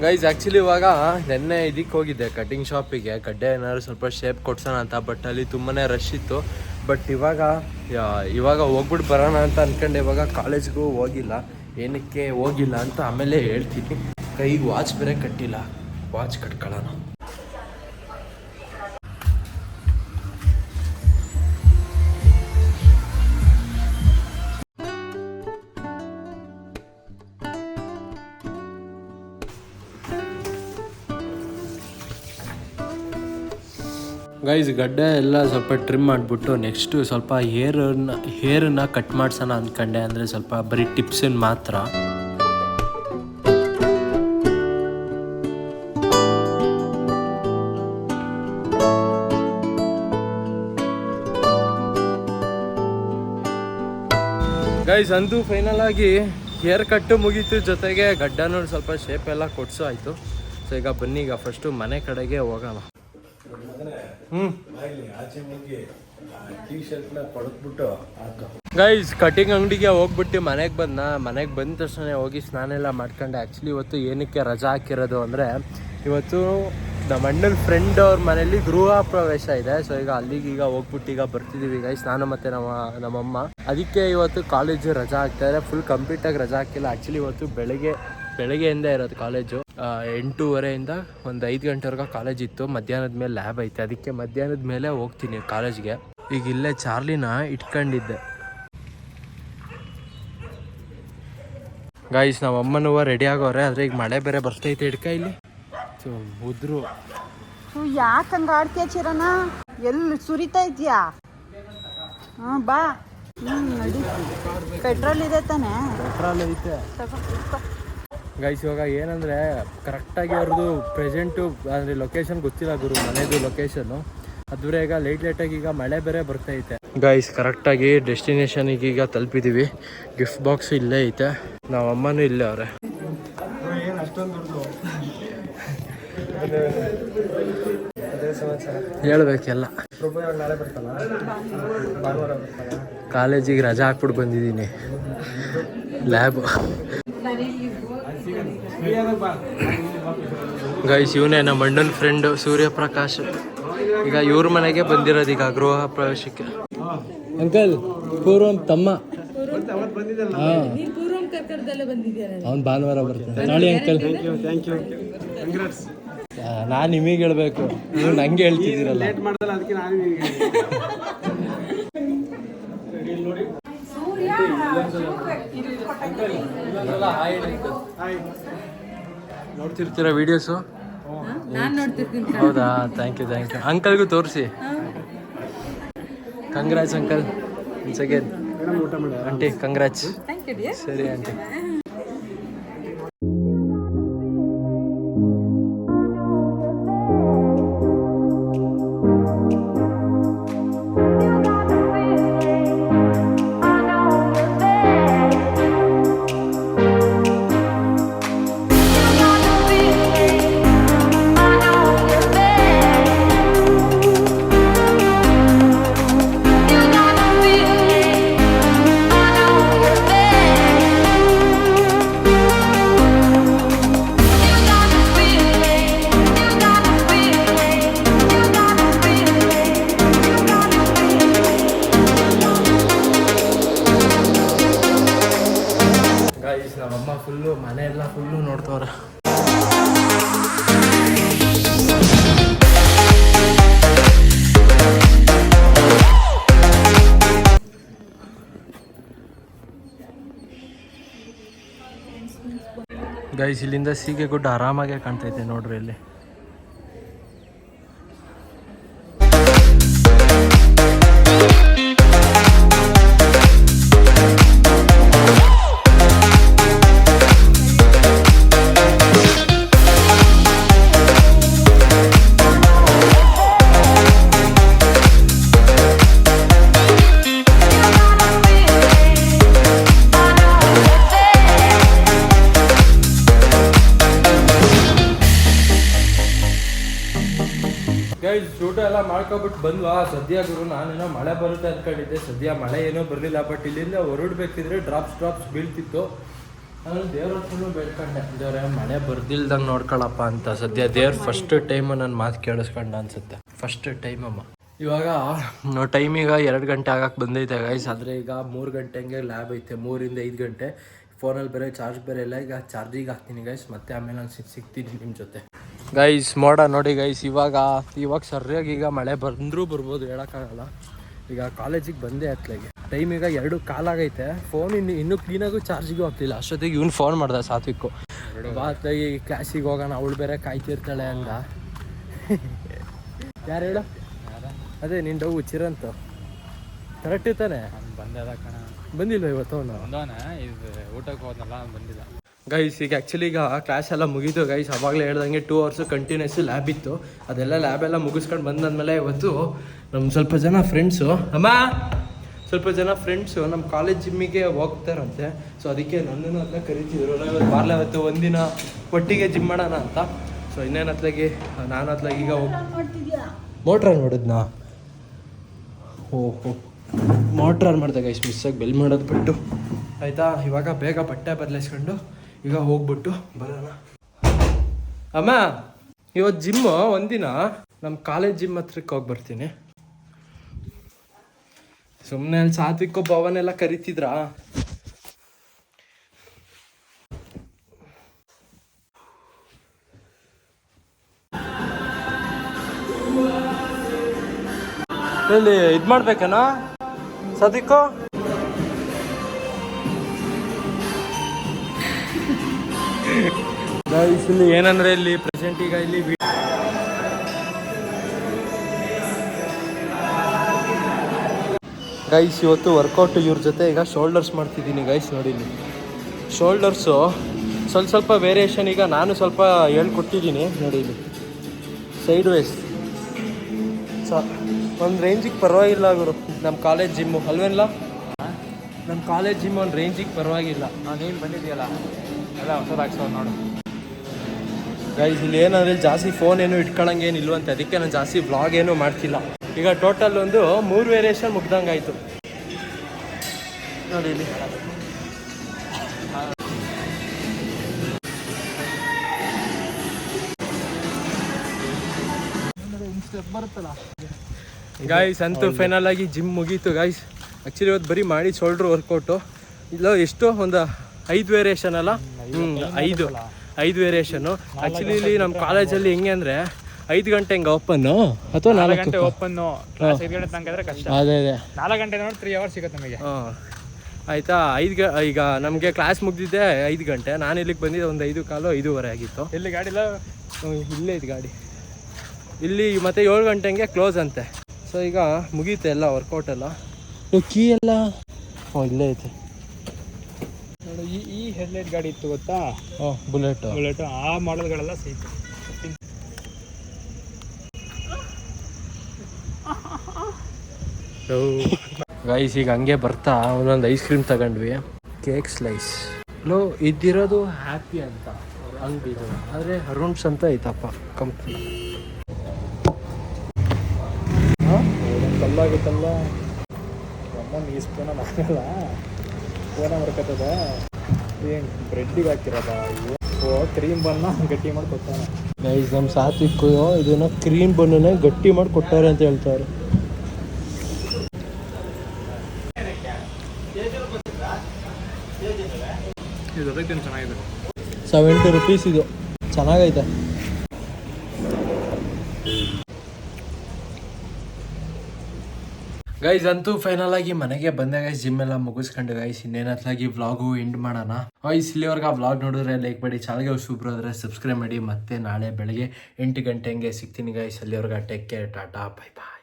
Guys actually ಇವಾಗ ನೆನ್ನೆ ಇದಕ್ಕೆ ಹೋಗಿದ್ದೆ ಕಟಿಂಗ್ ಶಾಪಿಗೆ ಗಡ್ಡೆ ಏನಾದ್ರು ಸ್ವಲ್ಪ ಶೇಪ್ ಕೊಡ್ಸೋಣ ಅಂತ ಬಟ್ ಅಲ್ಲಿ ತುಂಬಾ ರಶ್ ಇತ್ತು. ಬಟ್ ಇವಾಗ ಇವಾಗ ಹೋಗ್ಬಿಟ್ಟು ಬರೋಣ ಅಂತ ಅನ್ಕೊಂಡೆ. ಇವಾಗ ಕಾಲೇಜ್ಗೂ ಹೋಗಿಲ್ಲ. ಏನಕ್ಕೆ ಹೋಗಿಲ್ಲ ಅಂತ ಆಮೇಲೆ ಹೇಳ್ತೀನಿ. ಕೈಗೆ ವಾಚ್ ಬೇರೆ ಕಟ್ಟಿಲ್ಲ. ವಾಚ್ ಕಟ್ಕೊಳ್ಳೋಣ. ಗೈಸ್ ಗಡ್ಡೆ ಎಲ್ಲ ಸ್ವಲ್ಪ ಟ್ರಿಮ್ ಮಾಡಿಬಿಟ್ಟು ನೆಕ್ಸ್ಟು ಸ್ವಲ್ಪ ಹೇರನ್ನ ಹೇರನ್ನ ಕಟ್ ಮಾಡ್ಸೋಣ ಅಂದ್ಕೊಂಡೆ ಅಂದರೆ ಸ್ವಲ್ಪ ಬರೀ ಟಿಪ್ಸನ್ನು ಮಾತ್ರ. ಗೈಸ್ ಅಂತೂ ಫೈನಲ್ ಆಗಿ ಹೇರ್ ಕಟ್ಟು ಮುಗೀತು. ಜೊತೆಗೆ ಗಡ್ಡನೂ ಸ್ವಲ್ಪ ಶೇಪ್ ಎಲ್ಲ ಕೊಡ್ಸೋ ಆಯಿತು ಸೊ, ಈಗ ಬನ್ನಿ, ಈಗ ಫಸ್ಟು ಮನೆ ಕಡೆಗೆ ಹೋಗೋಣ. ಗೈಸ್ ಕಟಿಂಗ್ ಅಂಗಡಿಗೆ ಹೋಗ್ಬಿಟ್ಟು ಮನೆಗೆ ಬಂದ ಮನೆಗೆ ಬಂದ ತಕ್ಷಣ ಹೋಗಿ ಸ್ನಾನ ಎಲ್ಲ ಮಾಡ್ಕೊಂಡೆ. ಆ್ಯಕ್ಚುಲಿ ಇವತ್ತು ಏನಕ್ಕೆ ರಜಾ ಹಾಕಿರೋದು ಅಂದರೆ ಇವತ್ತು ನಮ್ಮ ಅಣ್ಣನ ಫ್ರೆಂಡ್ ಅವ್ರ ಮನೇಲಿ ಗೃಹ ಪ್ರವೇಶ ಇದೆ. ಸೊ ಈಗ ಅಲ್ಲಿಗೆ ಈಗ ಹೋಗ್ಬಿಟ್ಟು ಈಗ ಬರ್ತಿದ್ದೀವಿ ಗೈಸ್ ನಾನು ಮತ್ತು ನಮ್ಮ ನಮ್ಮಮ್ಮ. ಅದಕ್ಕೆ ಇವತ್ತು ಕಾಲೇಜು ರಜಾ ಹಾಕ್ತಾರೆ ಫುಲ್ ಕಂಪ್ಲೀಟಾಗಿ ರಜಾ ಹಾಕಿಲ್ಲ. ಆ್ಯಕ್ಚುಲಿ ಇವತ್ತು ಬೆಳಗ್ಗೆ ಬೆಳಗ್ಗೆಯಿಂದ ಇರೋದು ಕಾಲೇಜು ಎಂಟೂವರೆಯಿಂದ ಒಂದು ಐದು ಗಂಟೆವರೆಗೂ ಕಾಲೇಜ್ ಇತ್ತು. ಮಧ್ಯಾಹ್ನದ ಮೇಲೆ ಲ್ಯಾಬ್ ಐತೆ. ಅದಕ್ಕೆ ಮಧ್ಯಾಹ್ನದ ಮೇಲೆ ಹೋಗ್ತೀನಿ ಕಾಲೇಜ್ಗೆ ಈಗ ಇಲ್ಲೇ ಚಾರ್ಲಿನ ಇಟ್ಕೊಂಡಿದ್ದೆ. ಗಾಯ್ಸ್ ನಮ್ಮ ಹೂವು ರೆಡಿ ಆಗೋರೆ. ಆದರೆ ಈಗ ಮಳೆ ಬೇರೆ ಬರ್ತೈತೆ ಹಿಡ್ಕ ಇಲ್ಲಿ. ಸೊ ಉದ್ರು. ಯಾಕೆ ಹಂಗೆ ಆಡ್ತೀಯ ಚಿರನ ಎಲ್ಲಿ ಸುರಿತಾ ಇದೆಯಾ ಹಾಂ ಬಾ. ಹ್ಞೂ ನಡಿ. ಪೆಟ್ರೋಲ್ ಇದೆ ತಾನೇ? ಪೆಟ್ರೋಲ್ ಐತೆ. ಗೈಸ್ ಇವಾಗ ಏನಂದ್ರೆ ಕರೆಕ್ಟಾಗಿ ಅವ್ರದ್ದು ಪ್ರೆಸೆಂಟು ಅಂದರೆ ಲೊಕೇಶನ್ ಗೊತ್ತಿಲ್ಲ ಗುರು, ಮನೆದು ಲೊಕೇಶನ್ನು ಅದ್ರ ಈಗ ಲೇಟ್ ಲೇಟಾಗಿ ಈಗ ಮಳೆ ಬೇರೆ ಬರ್ತೈತೆ ಗೈಸ್ ಕರೆಕ್ಟಾಗಿ ಡೆಸ್ಟಿನೇಷನಿಗೆ ಈಗ ತಲುಪಿದ್ದೀವಿ ಗಿಫ್ಟ್ ಬಾಕ್ಸ್ ಇಲ್ಲೇ ಐತೆ. ನಾವು ಅಮ್ಮನೂ ಇಲ್ಲೇ ಅವ್ರೆ. ಹೇಳ್ಬೇಕೆಲ್ಲ. ಕಾಲೇಜಿಗೆ ರಜಾ ಹಾಕ್ಬಿಟ್ಟು ಬಂದಿದ್ದೀನಿ. ಲ್ಯಾಬ್ ಗೈಸ್ ಇವನೇ ನಮ್ಮ ಅಣ್ಣನ ಫ್ರೆಂಡ್ ಸೂರ್ಯಪ್ರಕಾಶ್. ಈಗ ಇವ್ರ ಮನೆಗೆ ಬಂದಿರೋದು ಈಗ ಗೃಹ ಪ್ರವೇಶಕ್ಕೆ. ಅಂಕಲ್ ಪೂರ್ವಂ ತಮ್ಮ. ಅವ್ನು ಭಾನುವಾರ ಬರ್ತಾನೆ. ನಾಳೆ ಅಂಕಲ್. ನಾನು ನಿಮಗೆ ಹೇಳ್ಬೇಕು. ನೀವು ನಂಗೆ ಹೇಳ್ತಿದ್ದೀರಲ್ಲ ಲೇಟ್ ಮಾಡ್ದಲ್ಲ ಅದಕ್ಕೆ ನಾನು ನಿನಗೆ ಹಾಯ್ ನೋಡ್ತಿರ್ತೀರಾ ವಿಡಿಯೋಸು ನಾನ್ ನೋಡ್ತಿರ್ತೀನಿ ಹೌದಾ? ಥ್ಯಾಂಕ್ ಯು ಥ್ಯಾಂಕ್ ಯು ಅಂಕಲ್ಗೂ ತೋರಿಸಿ. Congrats uncle once again aunty dear ಸರಿ ಆಂಟಿ ಗೈಸ್ ಇಲ್ಲಿಂದ ಸೀಗೆ ಗುಡ್ಡ ಆರಾಮಾಗೆ ಕಾಣ್ತೈತೆ ನೋಡ್ರಿ ಇಲ್ಲಿ ಊಟ ಎಲ್ಲ ಮಾಡ್ಕೊಬಿಟ್ಟು ಬಂದ್ವಾ? ಸದ್ಯ ಗುರು ನಾನೇನೋ ಮಳೆ ಬರುತ್ತೆ ಅನ್ಕೊಂಡಿದ್ದೆ. ಸದ್ಯ ಮಳೆ ಏನೋ ಬರಲಿಲ್ಲ ಬಟ್ ಇಲ್ಲಿಂದ ಹೊರಡ್ಬೇಕಿದ್ರೆ ಡ್ರಾಪ್ಸ್ ಡ್ರಾಪ್ಸ್ ಬೀಳ್ತಿತ್ತು. ನಾನು ದೇವ್ರ ಹತ್ರನೂ ಬೇಡ್ಕೊಂಡೆ. ದೇವ್ರೆ, ಮಳೆ ಬರ್ದಿಲ್ದಂಗೆ ನೋಡ್ಕೊಳಪ್ಪ ಅಂತ. ಸದ್ಯ ದೇವ್ರ ಫಸ್ಟ್ ಟೈಮ್ ನನ್ನ ಮಾತು ಕೇಳಿಸ್ಕೊಂಡ ಅನ್ಸುತ್ತೆ. ಫಸ್ಟ್ ಟೈಮ್ ಅಮ್ಮ. ಇವಾಗ ಟೈಮ್ ಈಗ ಎರಡು ಗಂಟೆ ಆಗಕ್ಕೆ ಬಂದೈತೆ ಗೈಸ್ ಆದರೆ ಈಗ ಮೂರು ಗಂಟೆ ಹಂಗೆ ಲ್ಯಾಬ್ ಐತೆ. ಮೂರಿಂದ ಐದು ಗಂಟೆ. ಫೋನಲ್ಲಿ ಬೇರೆ ಚಾರ್ಜ್ ಬೇರೆ ಇಲ್ಲ. ಈಗ ಚಾರ್ಜಿಗೆ ಹಾಕ್ತೀನಿ ಗೈಸ್ ಮತ್ತೆ ಆಮೇಲೆ ನಾನು ಸಿಕ್ ಸಿಗ್ತೀನಿ ನಿಮ್ಮ ಜೊತೆ. ಗೈಸ್ ಮೋಡ ನೋಡಿ ಗೈಸ್ ಇವಾಗ ಇವಾಗ ಸರಿಯಾಗಿ ಈಗ ಮಳೆ ಬಂದರೂ ಬರ್ಬೋದು ಹೇಳೋಕ್ಕಾಗಲ್ಲ. ಈಗ ಕಾಲೇಜಿಗೆ ಬಂದೆ ಅತ್ಲಾಗೆ. ಟೈಮ್ ಈಗ ಎರಡು ಕಾಲಾಗೈತೆ ಫೋನ್ ಇನ್ನು ಇನ್ನೂ ಕ್ಲೀನಾಗೂ ಚಾರ್ಜಿಗೂ ಹೋಗ್ತಿಲ್ಲ ಅಷ್ಟೊತ್ತಿಗೆ ಇವ್ನು ಫೋನ್ ಮಾಡ್ದೆ ಸಾತ್ವಿಕ್ಕು. ಬಾತ್ಲಾಗಿ ಕ್ಲಾಸಿಗೆ ಹೋಗೋಣ ಅವಳು ಬೇರೆ ಕಾಯ್ತಿರ್ತಾಳೆ ಅಂದ. ಯಾರು ಹೇಳು? ಅದೇ ನಿನ್ನ ಡೌ ಚಿರಂತು. ಕರೆಕ್ಟ್ ಇರ್ತಾನೆ ಬಂದಿಲ್ಲ ಇವತ್ತು ಅವನು? ಇದು ಊಟಕ್ಕೆ ಹೋದ್ನಲ್ಲ ಬಂದಿಲ್ಲ ಗೈಸ್ ಈಗ ಆ್ಯಕ್ಚುಲಿ ಈಗ ಕ್ಲಾಸ್ ಎಲ್ಲ ಮುಗೀತು ಗೈಸ್ ಅವಾಗಲೇ ಹೇಳ್ದಂಗೆ ಟೂ ಅವರ್ಸು ಕಂಟಿನ್ಯೂಸ್ ಲ್ಯಾಬ್ ಇತ್ತು. ಅದೆಲ್ಲ ಲ್ಯಾಬ್ ಎಲ್ಲ ಮುಗಿಸ್ಕೊಂಡು ಬಂದಾದ್ಮೇಲೆ ಇವತ್ತು ನಮ್ಮ ಸ್ವಲ್ಪ ಜನ ಫ್ರೆಂಡ್ಸು ಅಮ್ಮ? ಸ್ವಲ್ಪ ಜನ ಫ್ರೆಂಡ್ಸು ನಮ್ಮ ಕಾಲೇಜ್ ಜಿಮ್ಮಿಗೆ ಹೋಗ್ತಾರಂತೆ. ಸೊ ಅದಕ್ಕೆ ನನ್ನನ್ನು ಅದನ್ನ ಕರಿತಿದ್ರು. ನಾವು ಇವತ್ತು ಬಾರ್ಲೆ ಇವತ್ತು ಒಂದಿನ ಒಟ್ಟಿಗೆ ಜಿಮ್ ಮಾಡೋಣ ಅಂತ. ಸೊ ಇನ್ನೇನು ಹತ್ಲಾಗಿ ನಾನು ಹತ್ಲಾಗಿ ಈಗ ಹೋಗಿ ಮೋಟ್ರ್ ನೋಡಿದ್ನಾ ಓಹೋ ಮೋಟ್ರ್ ಆನ್ ಮಾಡಿದೆ ಗೈಸ್ ಮಿಸ್ಸಾಗಿ ಬೆಲ್ ಮಾಡೋದು ಬಿಟ್ಟು. ಆಯಿತಾ? ಇವಾಗ ಬೇಗ ಬಟ್ಟೆ ಬದಲಾಯಿಸ್ಕೊಂಡು ಈಗ ಹೋಗ್ಬಿಟ್ಟು ಬರೋಣ. ಅಮ್ಮ ಇವತ್ತು ಜಿಮ್ಮು ಒಂದಿನ ನಮ್ಮ ಕಾಲೇಜ್ ಜಿಮ್ ಹತ್ರಕ್ಕೆ ಹೋಗಿ ಬರ್ತೀನಿ. ಸುಮ್ಮನೆ ಅಲ್ಲಿ ಸಾತ್ವಿಕ ಭವನೆಲ್ಲ ಕರಿತಿದ್ರಾ? ಇಲ್ಲಿ ಇದು ಮಾಡ್ಬೇಕೇನಾ? ಸದಿಕೋ ಇಲ್ಲಿ ಏನಂದ್ರೆ ಇಲ್ಲಿ ಪ್ರೆಸೆಂಟ್ ಈಗ ಇಲ್ಲಿ ಗೈಸ್ ಇವತ್ತು ವರ್ಕೌಟ್ ಇವ್ರ ಜೊತೆ ಈಗ ಶೋಲ್ಡರ್ಸ್ ಮಾಡ್ತಿದ್ದೀನಿ ಗೈಸ್ ನೋಡಿ ಶೋಲ್ಡರ್ಸು ಸ್ವಲ್ಪ ಸ್ವಲ್ಪ ವೇರಿಯೇಷನ್ ಈಗ ನಾನು ಸ್ವಲ್ಪ ಹೇಳ್ಕೊಟ್ಟಿದ್ದೀನಿ, ನೋಡಿ ಇಲ್ಲಿ. ಸೈಡ್ ವೇಸ್ ಸ ಒಂದು ರೇಂಜಿಗೆ ಪರವಾಗಿಲ್ಲ ಗುರು. ನಮ್ಮ ಕಾಲೇಜ್ ಜಿಮ್ಮು ಅಲ್ವೇನಲ್ಲ ನಮ್ಮ ಕಾಲೇಜ್ ಜಿಮ್ ಒಂದು ರೇಂಜಿಗೆ ಪರವಾಗಿಲ್ಲ. ನೀನು ಬಂದಿದ್ಯಲ್ಲ? ಎಲ್ಲ ನೋಡು. ಗೈಸ್ ಇಲ್ಲಿ ಏನಂದ್ರೆ ಜಾಸ್ತಿ ಫೋನ್ ಏನು ಇಟ್ಕೊಳಂಗೇನು ಇಲ್ವಂತೆ. ಅದಕ್ಕೆ ನಾನು ಜಾಸ್ತಿ ಬ್ಲಾಗ್ ಏನು ಮಾಡ್ತಿಲ್ಲ. ಈಗ ಟೋಟಲ್ ಒಂದು ಮೂರು ವೇರಿಯೇಷನ್ ಮುಗ್ದಂಗಾಯ್ತು ನೋಡಿ ಇಲ್ಲಿ. ಗಾಯ್ಸ್ ಅಂತೂ ಫೈನಲ್ ಆಗಿ ಜಿಮ್ ಮುಗೀತು ಗಾಯ್ಸ್ ಆ್ಯಕ್ಚುಲಿ ಇವತ್ತು ಬರೀ ಮಾಡಿ ಶೋಲ್ಡ್ರ್ ವರ್ಕೌಟು ಇಲ್ಲ ಎಷ್ಟು ಒಂದು ಐದು ವೇರಿಯೇಷನ್ ಅಲ್ಲ? ಹ್ಞೂ ಐದು. ಐದು. ವೇರಿಯೇಷನ್ ಆಕ್ಚುಲಿ ಇಲ್ಲಿ ನಮ್ಮ ಕಾಲೇಜಲ್ಲಿ ಹೆಂಗೆ ಅಂದ್ರೆ ಐದು ಗಂಟೆ ಹೆಂಗೆ ಓಪನ್ನು ಅಥವಾ ನಾಲ್ಕು ಗಂಟೆ ಓಪನ್ನು ಕ್ಲಾಸ್ ಐದು ಗಂಟೆ ತನಕ ಇದ್ರೆ ಕಷ್ಟ. ಅದೇ ಅದೇ. ನಾಲ್ಕು ಗಂಟೆ ನೋಡಿ ತ್ರೀ ಅವರ್ಸ್ ಸಿಗುತ್ತೆ ನಮಗೆ. ಹಾಂ. ಆಯಿತಾ? ಐದು ಗ ಈಗ ನಮಗೆ ಕ್ಲಾಸ್ ಮುಗ್ದಿದ್ದೆ ಐದು ಗಂಟೆ. ನಾನು ಇಲ್ಲಿಗೆ ಬಂದಿದ್ದೆ ಒಂದು ಐದು ಕಾಲು ಐದೂವರೆ ಆಗಿತ್ತು. ಇಲ್ಲಿ ಗಾಡಿ ಇಲ್ಲ? ಇಲ್ಲೇ ಇದು ಗಾಡಿ. ಇಲ್ಲಿ ಮತ್ತೆ ಏಳು ಗಂಟೆಗೆ ಕ್ಲೋಸ್ ಅಂತೆ. ಸೊ ಈಗ ಮುಗೀತೆ ಎಲ್ಲ ವರ್ಕೌಟ್ ಎಲ್ಲ. ಕೀ ಎಲ್ಲ? ಇಲ್ಲೇ ಐತೆ ನೋಡು ಈ ಈ ಹೆಡ್ಲೈಟ್ ಗಾಡಿ ಇತ್ತು ಗೊತ್ತಾ? Bullet bullet. ಬುಲೆಟ್. ಆ ಮಾಡಲ್ಗಳೆಲ್ಲ ಸಿಗುತ್ತೆ ಗೈಸ್ ಈಗ ಹಂಗೆ ಬರ್ತಾ ಒಂದೊಂದು ಐಸ್ ಕ್ರೀಮ್ ತಗೊಂಡ್ವಿ. ಕೇಕ್ ಸ್ಲೈಸ್ ಲೋ ಇದ್ದಿರೋದು ಹ್ಯಾಪಿ ಅಂತ. ಅಂಗಡಿ ಆದರೆ ಅರುಣ್ಸ್ ಅಂತ ಐತಪ್ಪ ಕಂಪ್ನಿ ಕಲ್ಲಾಗುತ್ತಲ್ಲ. ಅಮ್ಮ ಈ ಸ್ಪೂನ ಫೋನ ಬರ್ಕತ್ತದ ಏನು ಬ್ರೆಡ್ಡಿಗೆ ಹಾಕಿರೋದ? ಓ ಕ್ರೀಮ್ ಬನ್ನ ಗಟ್ಟಿ ಮಾಡಿ ಕೊಡ್ತಾನೆ. ಗೈಸ್ ನಮ್ಮ ಸಾತ್ವಿಕ್ ಇದನ್ನ ಕ್ರೀಮ್ ಬಣ್ಣನ ಗಟ್ಟಿ ಮಾಡಿ ಕೊಟ್ಟಾರೆ ಅಂತ ಹೇಳ್ತಾರೆ. ಇದು ಅದಕ್ಕೆ ಚೆನ್ನಾಗಿದೆ. ಸೆವೆಂಟಿ ರುಪೀಸ್ ಇದು. ಚೆನ್ನಾಗೈತೆ. ಗೈಸ್ ಅಂತೂ ಫೈನಲ್ ಆಗಿ ಮನೆಗೆ ಬಂದೆ ಗೈಸ್ ಜಿಮ್ ಎಲ್ಲ ಮುಗಿಸ್ಕೊಂಡು ಗೈಸ್ ಇನ್ನೇನತ್ಲಾಗಿ ವ್ಲಾಗು ಎಂಡ್ ಮಾಡೋಣ. ಗೈಸ್ ಇಲ್ಲಿವರೆಗೆ ಆ ವ್ಲಾಗ್ ನೋಡಿದ್ರೆ ಲೈಕ್ ಮಾಡಿ ಚಾನಲ್ಗೆ ಸೂಪರ್ ಆದರೆ ಸಬ್ಸ್ಕ್ರೈಬ್ ಮಾಡಿ. ಮತ್ತೆ ನಾಳೆ ಬೆಳಗ್ಗೆ ಎಂಟು ಗಂಟೆ ಹಂಗೆ ಸಿಗ್ತೀನಿ ಗೈಸ್ ಅಲ್ಲಿವರೆಗೆ take care tata bye bye